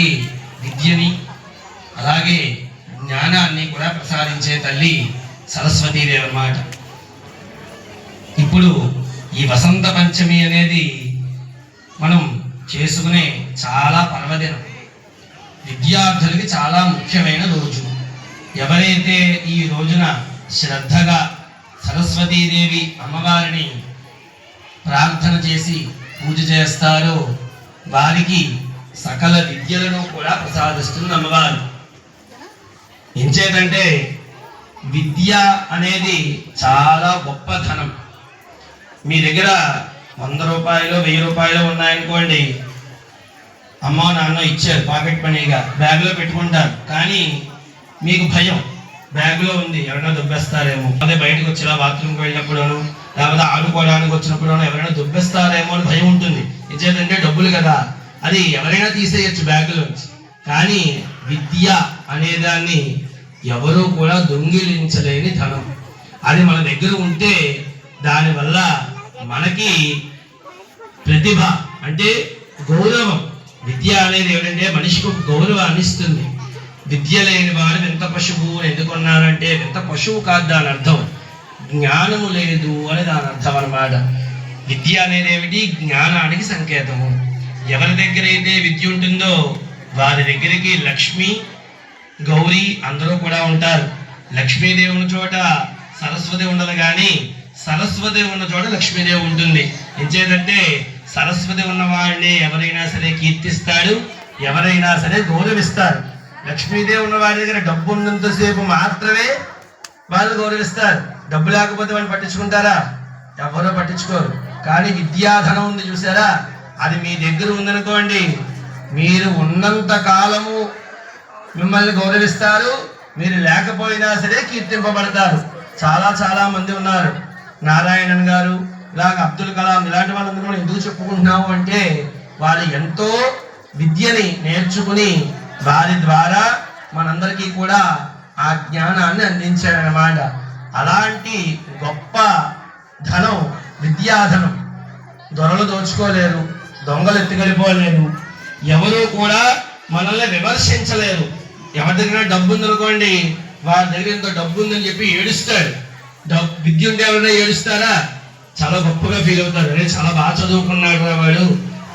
అందరికీ విద్యని అలాగే జ్ఞానాన్ని కూడా ప్రసాదించే తల్లి సరస్వతీదేవి అన్నమాట. ఇప్పుడు ఈ వసంత పంచమి అనేది మనం చేసుకునే చాలా పర్వదినం. విద్యార్థులకి చాలా ముఖ్యమైన రోజు. ఎవరైతే ఈ రోజున శ్రద్ధగా సరస్వతీదేవి అమ్మవారిని ప్రార్థన చేసి పూజ చేస్తారో వారికి సకల విద్యలను కూడా ప్రసాదిస్తుంది అమ్మవారు. ఎంచేతంటే విద్య అనేది చాలా గొప్ప ధనం. మీ దగ్గర వంద రూపాయలు వెయ్యి రూపాయలు ఉన్నాయనుకోండి అమ్మ నాన్న ఇచ్చారు పాకెట్ మనీగా బ్యాగ్లో పెట్టుకుంటారు. కానీ మీకు భయం బ్యాగ్లో ఉంది ఎవరైనా దుబ్బేస్తారేమో. అదే బయటకు వచ్చేలా బాత్రూమ్కి వెళ్ళినప్పుడును లేకపోతే ఆడుకోవడానికి వచ్చినప్పుడు ఎవరైనా దుబ్బేస్తారేమో అని భయం ఉంటుంది. ఇచ్చేదంటే డబ్బులు కదా. అది ఎవరైనా తీసేయచ్చు బ్యాగులోంచి కానీ విద్య అనేదాన్ని ఎవరూ కూడా దొంగిలించలేని ధనం. అది మన దగ్గర ఉంటే దానివల్ల మనకి ప్రతిభ అంటే గౌరవం. విద్య అనేది ఏమిటంటే మనిషికి ఒక గౌరవాన్ని ఇస్తుంది. విద్య లేని వారు వింత పశువు అని ఎందుకున్నారంటే వింత పశువు కాదు దాని అర్థం. జ్ఞానము లేదు అని దాని అర్థం అన్నమాట. విద్య అనేది ఏమిటి? జ్ఞానానికి సంకేతము. ఎవరి దగ్గర అయితే విద్య ఉంటుందో వారి దగ్గరికి లక్ష్మి గౌరీ అందరూ కూడా ఉంటారు. లక్ష్మీదేవి ఉన్న చోట సరస్వతి ఉండదు కానీ సరస్వతి ఉన్న చోట లక్ష్మీదేవి ఉంటుంది. ఎంచేదంటే సరస్వతి ఉన్నవాడిని ఎవరైనా సరే కీర్తిస్తాడు ఎవరైనా సరే గౌరవిస్తారు. లక్ష్మీదేవి ఉన్న వారి దగ్గర డబ్బు ఉన్నంతసేపు మాత్రమే వాళ్ళు గౌరవిస్తారు. డబ్బు లేకపోతే వాళ్ళు పట్టించుకుంటారా? ఎవరో పట్టించుకోరు. కానీ విద్యాధనం ఉంది చూసారా? అది మీ దగ్గర ఉందనుకోండి మీరు ఉన్నంత కాలము మిమ్మల్ని గౌరవిస్తారు మీరు లేకపోయినా సరే కీర్తింపబడతారు. చాలా చాలా మంది ఉన్నారు. నారాయణన్ గారు ఇలాగ అబ్దుల్ కలాం ఇలాంటి వాళ్ళందరూ మనం ఎందుకు చెప్పుకుంటున్నాము అంటే వాళ్ళు ఎంతో విద్యని నేర్చుకుని వారి ద్వారా మనందరికీ కూడా ఆ జ్ఞానాన్ని అందించారన్నమాట. అలాంటి గొప్ప ధనం విద్యాధనం దొరలు దోచుకోలేరు. దొంగలు ఎత్తుకెళ్ళిపోలేరు ఎవరూ కూడా మనల్ని విమర్శించలేరు. ఎవరి దగ్గర డబ్బు ఉందనుకోండి వారి దగ్గర ఇంత డబ్బు ఉందని చెప్పి ఏడుస్తాడు. డబ్బు విద్య ఉంటే ఎవరైనా ఏడుస్తారా? చాలా గొప్పగా ఫీల్ అవుతారు అరే చాలా బాగా చదువుకున్నాడు రా వాడు.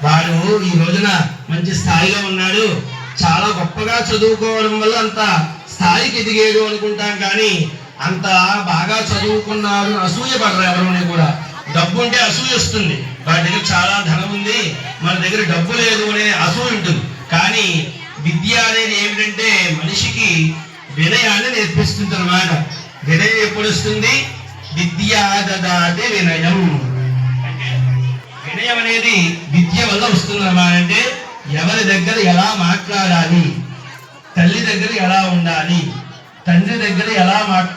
వాడు ఈ రోజున మంచి స్థాయిలో ఉన్నాడు. చాలా గొప్పగా చదువుకోవడం వల్ల అంత స్థాయికి ఎదిగాడు అనుకుంటాం కానీ అంత బాగా చదువుకున్నారు అసూయ పడరు ఎవరిని కూడా. డబ్బు ఉంటే అసూయ వస్తుంది. వాడి దగ్గర చాలా ధనం ఉంది మన దగ్గర డబ్బు లేదు అనే అసూయ ఉంటుంది. కానీ విద్య అనేది ఏమిటంటే మనిషికి వినయాన్ని నేర్పిస్తుంది అనమాట వినయం ఎప్పుడు వస్తుంది? విద్య దదాతి వినయం. అంటే వినయం అనేది విద్య వల్ల వస్తుంది అనమాట అంటే ఎవరి దగ్గర ఎలా మాట్లాడాలి? తల్లి దగ్గర ఎలా ఉండాలి? తండ్రి దగ్గర ఎలా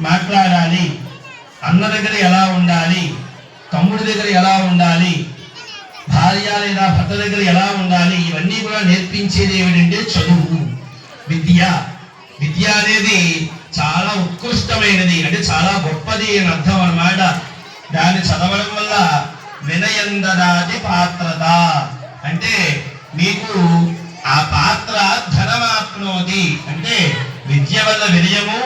మాట్లాడాలి? అన్న దగ్గర ఎలా ఉండాలి? తమ్ముడి దగ్గర ఎలా ఉండాలి? భార్య లేదా భర్త దగ్గర ఎలా ఉండాలి? ఇవన్నీ కూడా నేర్పించేది ఏమిటంటే చదువు. విద్య. విద్య అనేది చాలా ఉత్కృష్టమైనది. అంటే చాలా గొప్పది అని అర్థం అన్నమాట. దాన్ని చదవడం వల్ల వినయందరాది పాత్రత అంటే మీకు ఆ పాత్ర ధనమాప్నోది అంటే విద్య వల్ల వినయము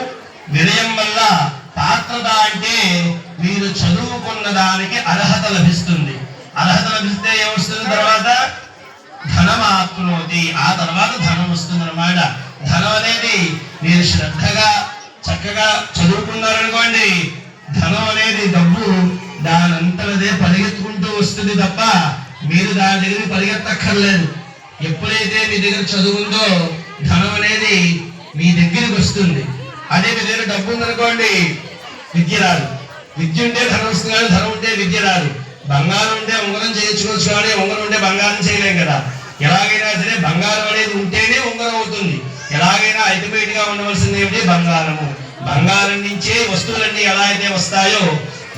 వినయం వల్ల పాత్రత అంటే మీరు చదువుకున్న దానికి అర్హత లభిస్తుంది. అర్హత లభిస్తే ఏమొస్తుంది తర్వాత? ధనం ఆప్నోతి ఆ తర్వాత ధనం వస్తుంది అనమాట ధనం అనేది మీరు శ్రద్ధగా చక్కగా చదువుకున్నారనుకోండి ధనం అనేది డబ్బు. దానంతలదే పరిగెత్తుకుంటూ వస్తుంది తప్ప మీరు దాని దగ్గర పరిగెత్తక్కర్లేదు. ఎప్పుడైతే మీ దగ్గర చదువు ఉందో ధనం అనేది మీ దగ్గరికి వస్తుంది. అదే మీ దగ్గర డబ్బు ఉందనుకోండి విద్య రాదు. విద్య ఉంటే ధనం వస్తుంది కానీ ధనం ఉంటే విద్య రాదు. బంగారం ఉంటే ఉంగరం చేయించుకోవచ్చు కానీ ఉంగరం ఉంటే బంగారం చేయలేం కదా. ఎలాగైనా సరే బంగారం అనేది ఉంటేనే ఉంగరం అవుతుంది. ఎలాగైనా అల్టిమేట్గా ఉండవలసింది ఏమిటి? బంగారము. బంగారం నుంచే వస్తువులన్నీ ఎలా అయితే వస్తాయో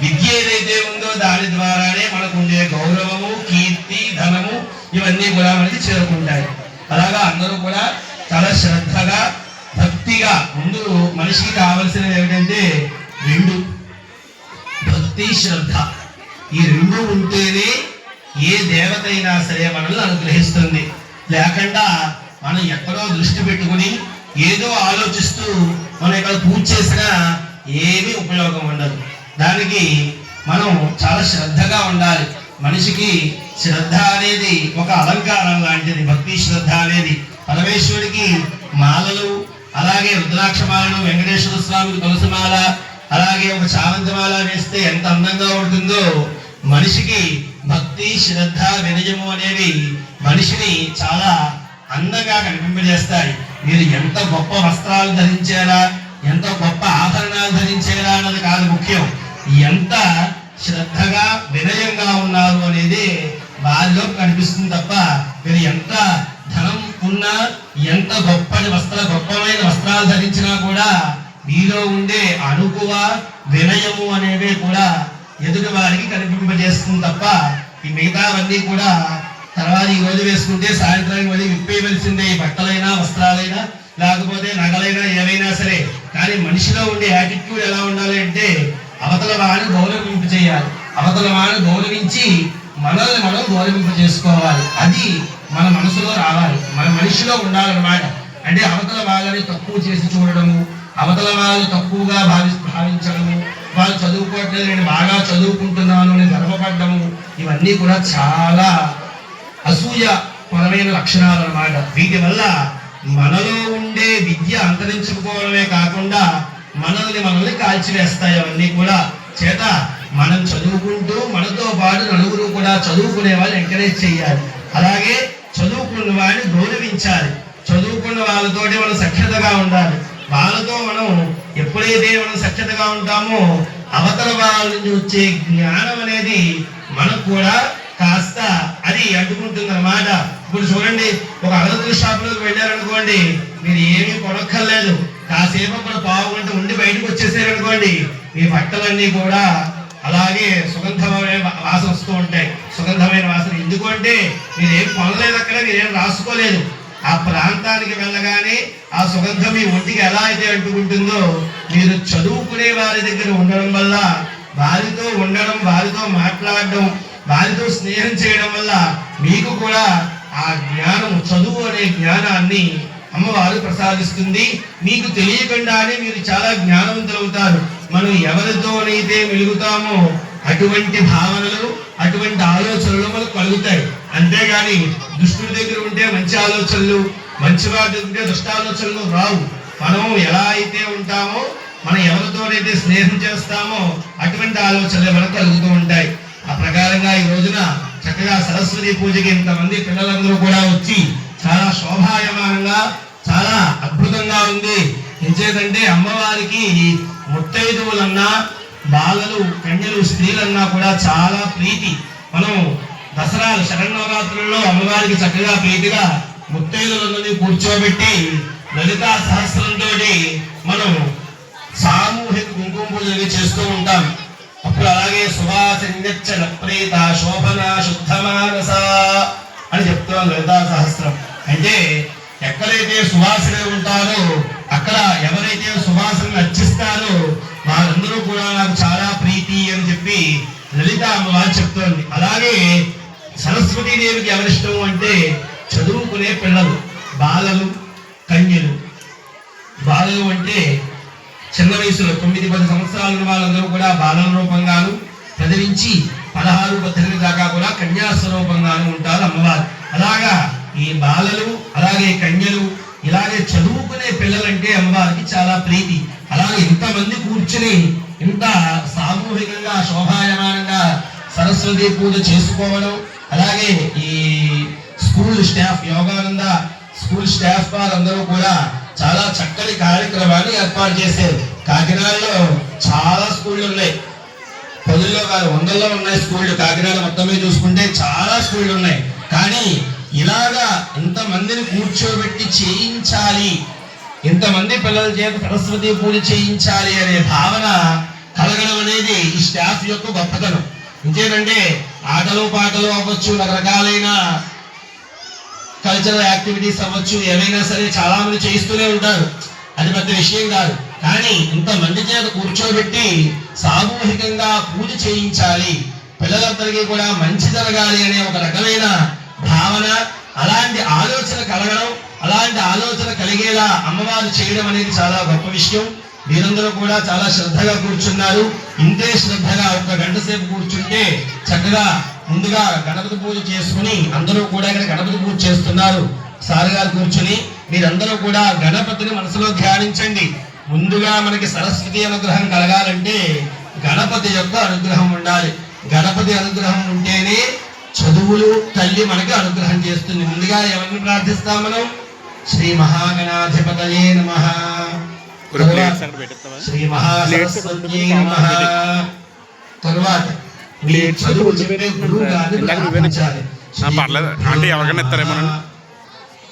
విద్య ఏదైతే ఉందో దాని ద్వారానే మనకు ఉండే గౌరవము కీర్తి ధనము ఇవన్నీ కూడా మనకి చేరుకుంటాయి. అలాగా అందరూ కూడా చాలా శ్రద్ధగా భక్తిగా ముందు మనిషికి కావలసినవి ఏమిటంటే రెండు భక్తి శ్రద్ధ. ఈ రెండు ఉంటేనే ఏ దేవత అయినా సరే మనల్ని అనుగ్రహిస్తుంది. లేకుండా మనం ఎక్కడో దృష్టి పెట్టుకుని ఏదో ఆలోచిస్తూ మనం ఇక్కడ పూజ చేసినా ఏమీ ఉపయోగం ఉండదు. దానికి మనం చాలా శ్రద్ధగా ఉండాలి. మనిషికి శ్రద్ధ అనేది ఒక అలంకారం లాంటిది భక్తి శ్రద్ధ అనేది. పరమేశ్వరుడికి మాలలు అలాగే రుద్రాక్షమాలను వెంకటేశ్వర స్వామికి తులసిమాల అలాగే ఒక చామంతిమాల వేస్తే ఎంత అందంగా ఉంటుందో మనిషికి భక్తి శ్రద్ధ వినయము అనేవి మనిషిని చాలా అందంగా కనిపింపజేస్తాయి. మీరు ఎంత గొప్ప వస్త్రాలు ధరించారా ఎంత గొప్ప ఆభరణాలు ధరించారా అన్నది కాదు ముఖ్యం. ఎంత శ్రద్ధగా వినయంగా ఉన్నారు అనేది వారిలో కనిపిస్తుంది తప్ప మీరు ఎంత ధనం ఉన్నా ఎంత గొప్ప వస్త్ర గొప్పమైన వస్త్రాలు ధరించినా కూడా మీలో ఉండే అనుకువ వినయము అనేవి కూడా ఎదుటి వారికి కనిపింపజేస్తుంది తప్ప ఈ మిగతావన్నీ కూడా తర్వాత ఈ రోజు వేసుకుంటే సాయంత్రానికి మళ్ళీ విప్పేయవలసిందే ఈ బట్టలైనా వస్త్రాలైనా లేకపోతే నగలైనా ఏవైనా సరే. కానీ మనిషిలో ఉండే యాటిట్యూడ్ ఎలా ఉండాలి అంటే అవతల వాడిని గౌరవింపు చేయాలి. అవతల వాడిని గౌరవించి మనల్ని మనం గౌరవింపు చేసుకోవాలి. అది మన మనసులో రావాలి. మన మనిషిలో ఉండాలన్నమాట. అంటే అవతల వాళ్ళని తక్కువ చేసి చూడడము అవతల వాళ్ళు తక్కువగా భావి భావించడము వాళ్ళు చదువుకోవట్లేదు నేను బాగా చదువుకుంటున్నాను అని గర్వపడ్డము ఇవన్నీ కూడా చాలా అసూయ పరమైన లక్షణాలు అన్నమాట. వీటి వల్ల మనలో ఉండే విద్య అంతరించుకోవడమే కాకుండా మనల్ని మనల్ని కాల్చివేస్తాయి అవన్నీ కూడా. చేత మనం చదువుకుంటూ మనతో పాటు నలుగురు కూడా చదువుకునే వాళ్ళు ఎంకరేజ్ చేయాలి. అలాగే చదువుకున్న వాడిని గౌరవించాలి. చదువుకున్న వాళ్ళతోటి మనం సఖ్యతగా ఉండాలి. ఎప్పుడైతే మనం సఖ్యతగా ఉంటామో. అవతల వాళ్ళ నుంచి వచ్చే జ్ఞానం అనేది మనకు కూడా కాస్త అది అడ్డుకుంటుంది అనమాట ఇప్పుడు చూడండి ఒక అగరత్తుల షాపులోకి వెళ్ళారనుకోండి మీరు ఏమీ కొనక్కర్లేదు. కాసేపు అక్కడ పావు గంట ఉండి బయటకు వచ్చేసారనుకోండి మీ బట్టలన్నీ కూడా అలాగే సుగంధమైన వాసన వస్తూ ఉంటాయి. సుగంధమైన వాసన. ఎందుకంటే మీరేం కొనలేదు అక్కడ మీరేం రాసుకోలేదు. ఆ ప్రాంతానికి వెళ్ళగానే ఆ సుగంధం మీ ఒంటికి ఎలా అయితే అంటుకుంటుందో మీరు చదువుకునే వారి దగ్గర ఉండడం వల్ల వారితో ఉండడం వారితో మాట్లాడడం వారితో స్నేహం చేయడం వల్ల మీకు కూడా ఆ జ్ఞానం చదువు అనే జ్ఞానాన్ని అమ్మవారు ప్రసాదిస్తుంది. మీకు తెలియకుండానే మీరు చాలా జ్ఞానవంతులవుతారు మనం ఎవరితోనైతే మెలుగుతామో అటువంటి భావనలు అటువంటి ఆలోచనలు మనకు కలుగుతాయి. అంతేగాని దుష్టుడి దగ్గర ఉంటే మంచి ఆలోచనలు మంచి వాటి ఉంటే దుష్ట ఆలోచనలు రావు. మనం ఎలా అయితే ఉంటామో మనం ఎవరితోనైతే స్నేహం చేస్తామో అటువంటి ఆలోచనలు మనకు కలుగుతూ ఉంటాయి. ఆ ప్రకారంగా ఈ రోజున చక్కగా సరస్వతి పూజకి ఇంతమంది పిల్లలందరూ కూడా వచ్చి చాలా శోభాయమానంగా చాలా అద్భుతంగా ఉంది. ఎంచేతంటే అమ్మవారికి ముత్తైదువులన్నా బాలలు కన్యలు స్త్రీలన్నా కూడా చాలా ప్రీతి. మనం దసరా శరణవరాత్రుల్లో అమ్మవారికి చక్కగా ప్రీతిగా ముత్తైదులందరినీ కూర్చోబెట్టి లలితా సహస్రంతో మనం సామూహిక కుంకుమ పూజలు చేస్తూ ఉంటాం. అప్పుడు అలాగే సువాసంగచ్చల ప్రీత శోభన శుద్ధమానస అని చెప్తున్నాం లలితా సహస్రం. అంటే ఎక్కడైతే సువాసన ఉంటారో అక్కడ ఎవరైతే సువాసన అర్చిస్తారో వారందరూ కూడా నాకు చాలా ప్రీతి అని చెప్పి లలిత అమ్మవారు చెప్తోంది. అలాగే సరస్వతి దేవికి ఎవరిష్టం అంటే చదువుకునే పిల్లలు బాలలు కన్యలు. బాలలు అంటే చిన్న వయసులో తొమ్మిది పది సంవత్సరాల వాళ్ళందరూ కూడా బాలల రూపంగాను చదివించి పదహారు పద్దెనిమిది దాకా కూడా కన్యాస్వరూపంగాను ఉంటారు అమ్మవారు. అలాగా ఈ బాలలు అలాగే కన్యలు ఇలాగే చదువుకునే పిల్లలంటే అమ్మవారికి చాలా ప్రీతి. అలాగే ఇంతమంది కూర్చుని ఇంత సామూహికంగా శోభాయమానంగా సరస్వతి పూజ చేసుకోవడం అలాగే ఈ school staff Yogananda school staff వారందరూ కూడా చాలా చక్కని కార్యక్రమాన్ని ఏర్పాటు చేశారు కాకినాడలో చాలా స్కూళ్ళు ఉన్నాయి. పదుల్లో కాదు వందల్లో ఉన్నాయి స్కూళ్ళు. కాకినాడ మొత్తం చూసుకుంటే చాలా స్కూళ్ళు ఉన్నాయి. కానీ ఇలాగా ఇంతమందిని కూర్చోబెట్టి చేయించాలి ఇంతమంది పిల్లల చేత సరస్వతి పూజ చేయించాలి అనే భావన కలగడం అనేది ఈ స్టాఫ్ యొక్క గొప్పతనం. ఇంకేంటంటే ఆటలు పాటలు అవ్వచ్చు రకరకాలైన కల్చరల్ యాక్టివిటీస్ అవ్వచ్చు ఏవైనా సరే చాలా మంది చేయిస్తూనే ఉంటారు. అది పెద్ద విషయం కాదు. కానీ ఇంత మంది చేత కూర్చోబెట్టి సామూహికంగా పూజ చేయించాలి పిల్లలందరికీ కూడా మంచి జరగాలి అనే ఒక రకమైన భావన అలాంటి ఆలోచన కలగడం అలాంటి ఆలోచన కలిగేలా అమ్మవారు చేయడం అనేది చాలా గొప్ప విషయం. మీరందరూ కూడా చాలా శ్రద్ధగా కూర్చున్నారు. ఇంతే శ్రద్ధగా ఒక గంట సేపు కూర్చుంటే చక్కగా ముందుగా గణపతి పూజ చేసుకుని అందరూ కూడా ఇక్కడ గణపతి పూజ చేస్తున్నారు. సార్ గారు కూర్చుని మీరందరూ కూడా గణపతిని మనసులో ధ్యానించండి. ముందుగా మనకి సరస్వతి అనుగ్రహం కలగాలంటే గణపతి యొక్క అనుగ్రహం ఉండాలి. గణపతి అనుగ్రహం ఉంటేనే చదువులు తల్లి మనకి అనుగ్రహం చేస్తుంది. ముందుగా ఎవరిని ప్రార్థిస్తాం మనం? శ్రీ మహాగణాధిపతయే నమ. శ్రీ నమః. తరువాత పర్లేదు. అంటే ఎవరికైనా ఇస్తారేమోనని.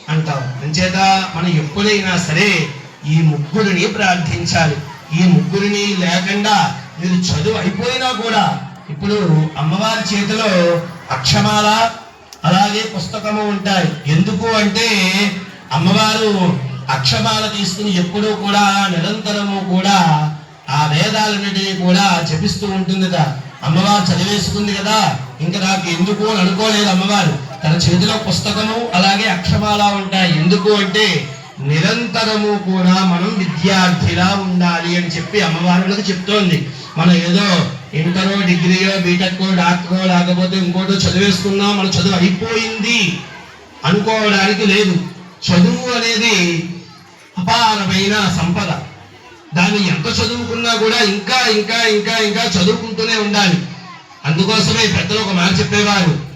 అంటాం అంచేత మనం ఎప్పుడైనా సరే ఈ ముగ్గురిని ప్రార్థించాలి. ఈ ముగ్గురిని లేకుండా మీరు చదువు అయిపోయినా కూడా ఇప్పుడు అమ్మవారి చేతిలో అక్షమాల అలాగే పుస్తకము ఉంటాయి. ఎందుకు అంటే అమ్మవారు అక్షమాల తీసుకుని ఎప్పుడూ కూడా నిరంతరము కూడా ఆ వేదాలన్నిటినీ కూడా జపిస్తూ ఉంటుందిట. అమ్మవారు చదివేసుకుంది కదా ఇంకా నాకు ఎందుకు అని అనుకోలేదు అమ్మవారు. తన చేతిలో పుస్తకము అలాగే అక్షమాల ఉంటాయి. ఎందుకు అంటే నిరంతరము కూడా మనం విద్యార్థిలా ఉండాలి అని చెప్పి అమ్మవారులకు చెప్తోంది. మనం ఏదో ఇంటరో డిగ్రీయో బీటెక్కో డాక్టరో లేకపోతే ఇంకోటో చదివేసుకున్నాం మన చదువు అయిపోయింది అనుకోవడానికి లేదు. చదువు అనేది అపారమైన సంపద. దాన్ని ఎంత చదువుకున్నా కూడా ఇంకా ఇంకా ఇంకా ఇంకా చదువుకుంటూనే ఉండాలి. అందుకోసమే పెద్దలు ఒక మాట చెప్పేవారు.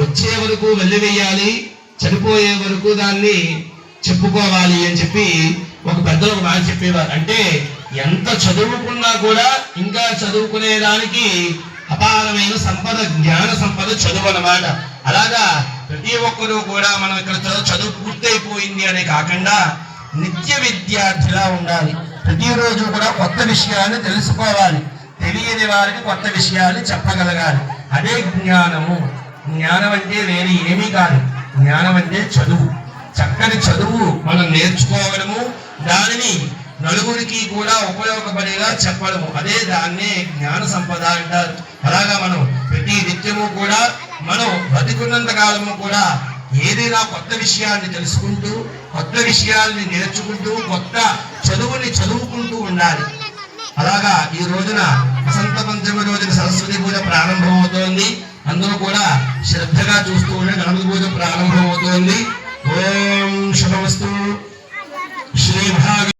వచ్చే వరకు వెళ్ళివేయాలి చనిపోయే వరకు దాన్ని చెప్పుకోవాలి అని చెప్పి ఒక పెద్దలు ఒక మాట చెప్పేవారు. అంటే ఎంత చదువుకున్నా కూడా ఇంకా చదువుకునే దానికి అపారమైన సంపద జ్ఞాన సంపద చదువు అన్నమాట. అలాగా ప్రతి ఒక్కరూ కూడా మనం ఇక్కడ చదువు చదువు పూర్తయిపోయింది అనే కాకుండా నిత్య విద్యార్థిలా ఉండాలి. ప్రతిరోజు కూడా కొత్త విషయాన్ని తెలుసుకోవాలి. తెలియని వారికి కొత్త విషయాన్ని చెప్పగలగాలి. అదే జ్ఞానము. జ్ఞానం అంటే వేరే ఏమీ కాదు. జ్ఞానం అంటే చదువు. చక్కని చదువు మనం నేర్చుకోవడము దానిని నలుగురికి కూడా ఉపయోగపడేలా చెప్పడము. అదే దాన్నే జ్ఞాన సంపద అంటారు. అలాగా మనం ప్రతి నిత్యము కూడా మనం బతికున్నంత కాలము కూడా ఏదైనా కొత్త విషయాన్ని తెలుసుకుంటూ కొత్త విషయాల్ని నేర్చుకుంటూ కొత్త చదువుని చదువుకుంటూ ఉండాలి. అలాగా ఈ రోజున వసంత పంచమి రోజున సరస్వతి పూజ ప్రారంభం అవుతోంది అందరూ కూడా శ్రద్ధగా చూస్తూ ఉండే గణపతి పూజ ప్రారంభం అవుతోంది ఓం శుభమస్తు. శ్రీభాగ